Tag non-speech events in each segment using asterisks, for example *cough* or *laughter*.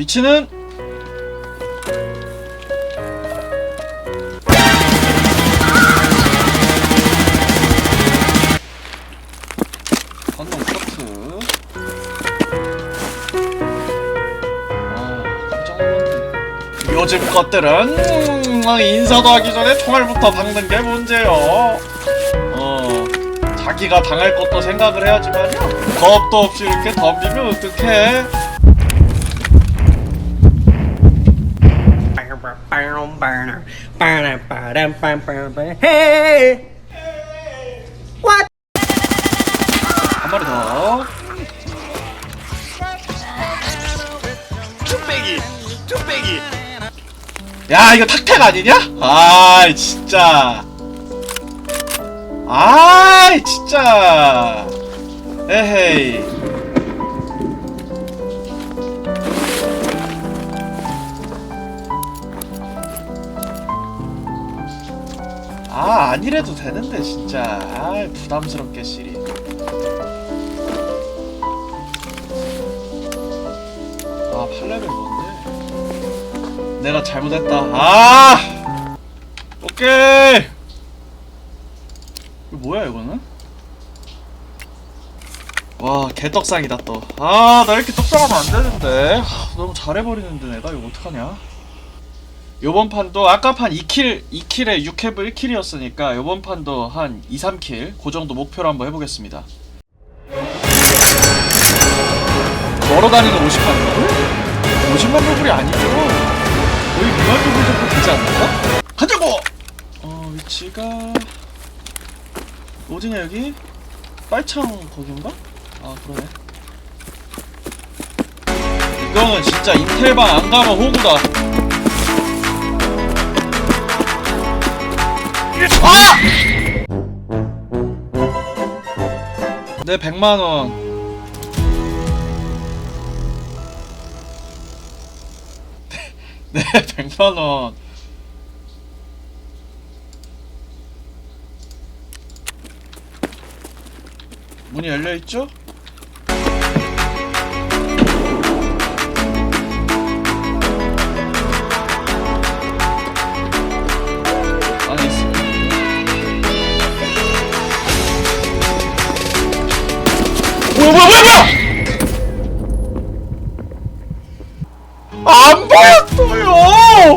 위치는? 건너 커트 아 깜짝 놀랐네 요즘 것들은 음, 인사도 하기 전에 총알부터 박는 게 문제요. 어 자기가 당할 것도 생각을 해야지만요. 겁도 없이 이렇게 덤비면 어떡해 Hey! 한 마리 더. 뚝배기 뚝배기. 야 이거 탁택 아니냐? 아이 진짜. 아이 진짜. 에헤이 아 아니래도 되는데 진짜. 아 부담스럽게 시리. 아 8레벨 뭔데? 내가 잘못했다. 아! 오케이! 이거 뭐야 이거는? 와 개떡상이다 또아 나 이렇게 떡상하면 안 되는데. 하, 너무 잘해버리는데 내가 이거 어떡하냐 요번 판도 아까 판 2킬 2킬에 6캡을 1킬이었으니까 요번 판도 한 2, 3킬 그 정도 목표로 한번 해보겠습니다 걸어다니는 50만 50만 루블이 아니죠 거의 2만 루블 정도 되지 않을까? 가자고! 어 위치가 어디냐 여기? 빨창 거긴가? 아 그러네 이거는 진짜 인텔방 안 가면 호구다 아! 내 100만원 네, 100만원. 문이 열려있죠?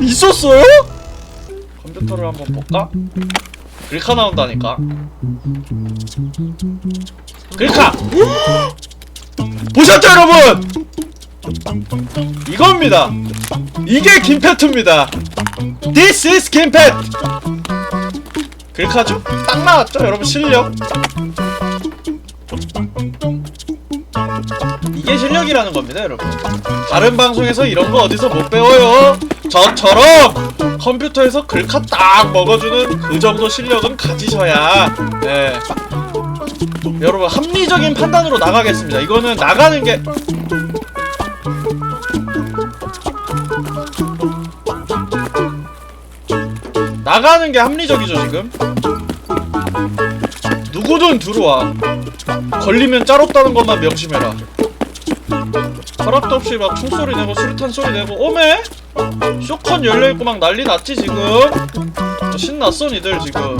있었어요? 컴퓨터를 한번 볼까? 글카 나온다니까. 글카! 보셨죠, 여러분? 이겁니다. 이게 김패트입니다. This is 김패트! 글카죠? 딱 나왔죠, 여러분 실력. 이게 실력이라는 겁니다, 여러분. 다른 방송에서 이런 거 어디서 못 배워요. 저처럼 컴퓨터에서 글카 딱 먹어주는 그 정도 실력은 가지셔야. 네. 여러분 합리적인 판단으로 나가겠습니다. 이거는 나가는 게 나가는 게 합리적이죠 지금. 누구든 들어와. 걸리면 짤없다는 것만 명심해라. 허락도 없이 막 총소리 내고 수류탄 소리 내고 오메? 쇼컨 열려있고 막 난리 났지 지금? 신났어 니들 지금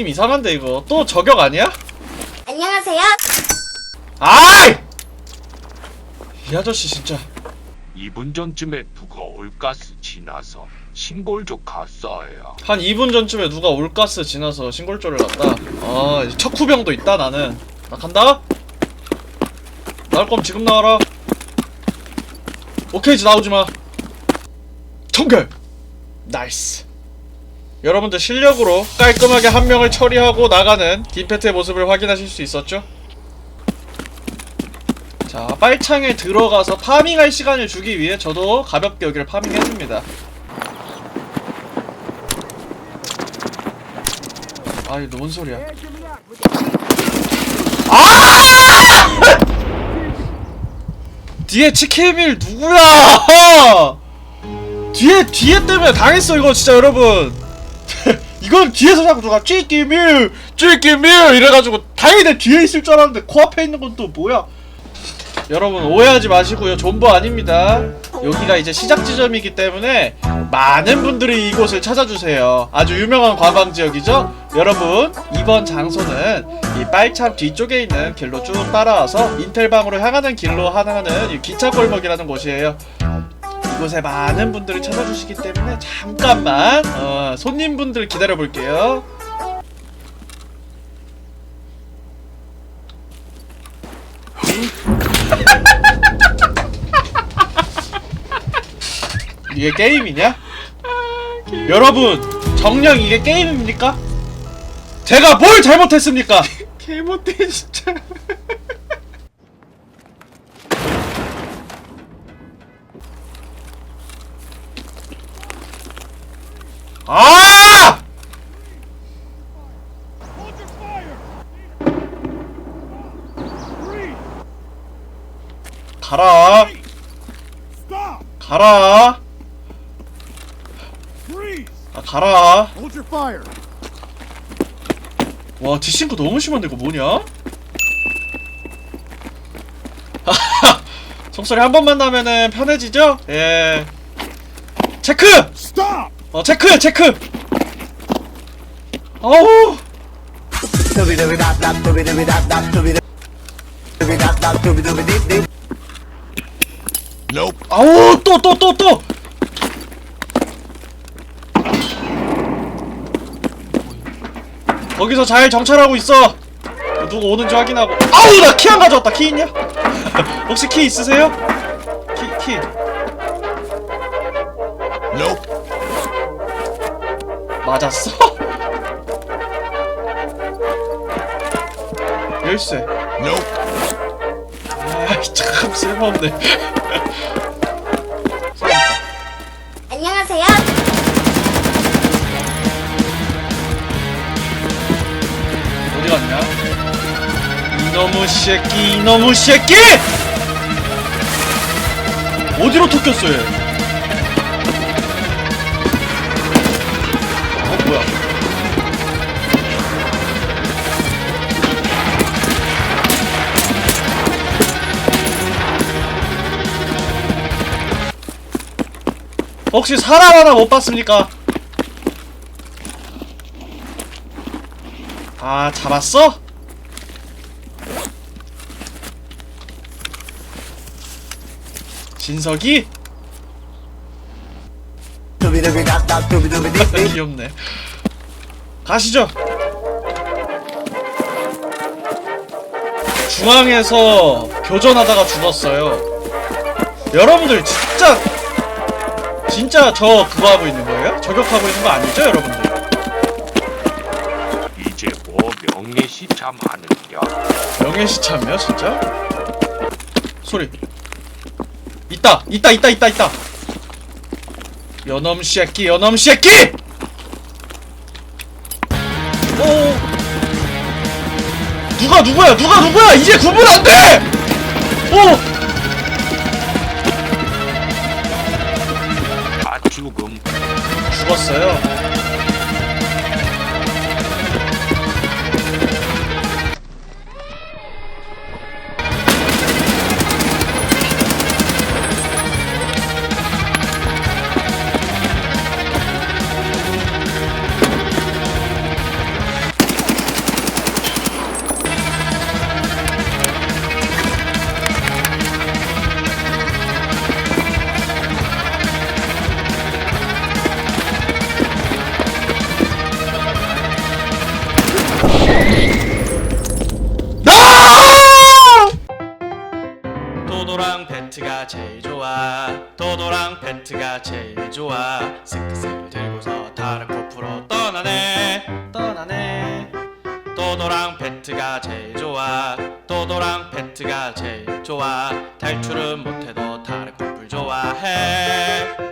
느낌 이상한데 이거. 또 저격 아니야? 안녕하세요. 아이! 이 아저씨 진짜. 2분 전쯤에 누가 올가스 지나서 신골족 갔어요. 한 2분 전쯤에 누가 올가스 지나서 신골조를 갔다? 아 이제 척후병도 있다 나는. 나 간다. 나올 거면 지금 나와라. 오케이 이제 나오지마. 청결! 나이스 여러분들 실력으로 깔끔하게 한 명을 처리하고 나가는 딘페트의 모습을 확인하실 수 있었죠? 자, 빨창에 들어가서 파밍할 시간을 주기 위해 저도 가볍게 여기를 파밍해줍니다. 아, 이거 뭔 소리야. 아! *laughs* 뒤에 치킨밀 누구야! *laughs* 뒤에, 뒤에 때문에 당했어, 이거 진짜 여러분! *laughs* 이건 뒤에서 자꾸 누가 치킨밀 치킨밀 이래가지고 당연히 뒤에 있을 줄 알았는데 코앞에 있는 건 또 뭐야? 여러분 오해하지 마시고요. 존버 아닙니다. 여기가 이제 시작 지점이기 때문에 많은 분들이 이곳을 찾아주세요. 아주 유명한 관광 지역이죠? 여러분 이번 장소는 이 빨참 뒤쪽에 있는 길로 쭉 따라와서 인텔방으로 향하는 길로 하나는 이 기차 골목이라는 곳이에요 이곳에 많은 분들이 찾아주시기 때문에 잠깐만 어, 손님분들 기다려 볼게요 이게 게임이냐? 여러분 정녕 이게 게임입니까? 제가 뭘 잘못했습니까? 개못해 아! 가라 Stop! 가라 Freeze! 아 가라! 와 뒷싱크 너무 심한데 이거 뭐냐? *laughs* 속소리 한 번만 나면은 편해지죠? 예 체크! Stop! 어 체크 체크 어우 Nope. 아우 또 또 또 또 거기서 잘 정찰하고 있어 누구 오는지 확인하고 아우 나 키 안 가져왔다 키 있냐? *laughs* 혹시 키 있으세요? 키 키. 맞았어? *laughs* 열쇠 Nope. 아 참 쓸모없네 안녕하세요. 어디 갔냐? 이놈의 새끼 이놈의 새끼! 어디로 톡혔어 얘? 혹시 사람 하나 못 봤습니까? 아 잡았어? 진석이? 귀엽네 가시죠 중앙에서 교전하다가 죽었어요 여러분들 진짜 진짜 저 그거 하고 있는 거예요? 저격하고 있는 거 아니죠 여러분들? 이제 뭐 명예시참하느냐? 명예시참이야 진짜? 소리 있다 있다 있다 있다 있다 연엄 새끼 연엄 새끼 오 누가 누구야 누가 누구야 이제 구분 안 돼 오 죽었어요 배트가 제일 좋아. 도도랑 배트가 제일 좋아. 스크스를 들고서 다른 코프로 떠나네. 떠나네. 도도랑 배트가 제일 좋아. 도도랑 배트가 제일 좋아. 탈출은 못해도 다른 코프를 좋아해